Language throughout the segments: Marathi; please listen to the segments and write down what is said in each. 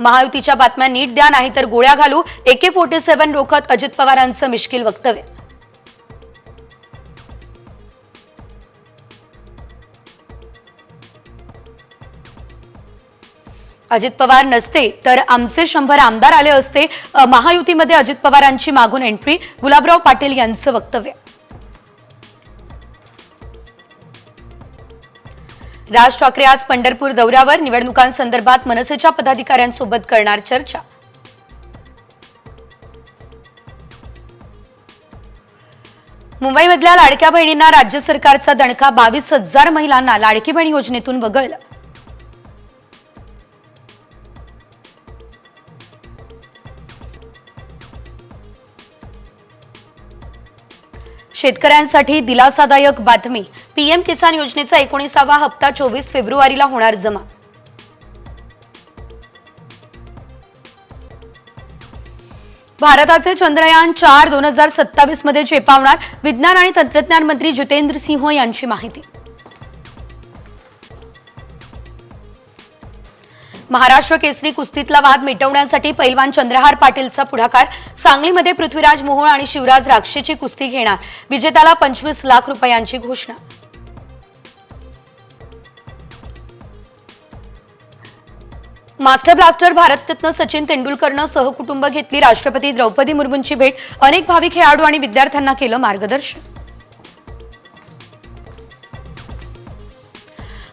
महायुतीच्या बातम्या नीट द्या नाही तर गोळ्या घालू. एके फोर्टी सेव्हन रोखत अजित पवारांचं मिश्किल वक्तव्य. अजित पवार नसते तर आमचे शंभर आमदार आले असते. महायुतीमध्ये अजित पवारांची मागून एंट्री गुलाबराव पाटील यांचं वक्तव्य. राज ठाकरे आज पंढरपूर दौऱ्यावर. निवडणुकांसंदर्भात मनसेच्या पदाधिकाऱ्यांसोबत करणार चर्चा. मुंबईमधल्या लाडक्या बहिणींना राज्य सरकारचा दणका. बावीस हजार महिलांना लाडकी बहीण योजनेतून वगळलं. शेतकऱ्यांसाठी दिलासादायक बातमी. पीएम किसान योजनेचा एकोणीसावा हप्ता चोवीस फेब्रुवारीला होणार जमा. भारताचे चंद्रयान चार दोन हजार सत्तावीसमध्ये चेपावणार विज्ञान आणि तंत्रज्ञान मंत्री जितेंद्र सिंह यांची माहिती. महाराष्ट्र केसरी कुस्तीतला वाद मिटवण्यासाठी पैलवान चंद्रहार पाटीलचा पुढाकार. सांगलीमध्ये पृथ्वीराज मोहोळ आणि शिवराज राक्षेची कुस्ती घेणार. विजेत्याला पंचवीस लाख रुपयांची घोषणा. मास्टर ब्लास्टर भारतरत्न सचिन तेंडुलकरनं सहकुटुंब घेतली राष्ट्रपती द्रौपदी मुर्मूंची भेट. अनेक भावी खेळाडू आणि विद्यार्थ्यांना केलं मार्गदर्शन.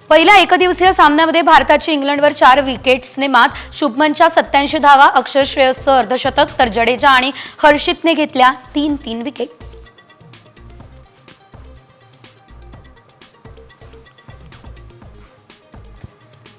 पहिल्या एकदिवसीय सामन्यामध्ये भारताची इंग्लंडवर चार विकेट्सने मात शुभमनच्या सत्याऐंशी धावा अक्षर श्रेयसचं अर्धशतक तर जडेजा आणि हर्षितने घेतल्या तीन तीन विकेट्स.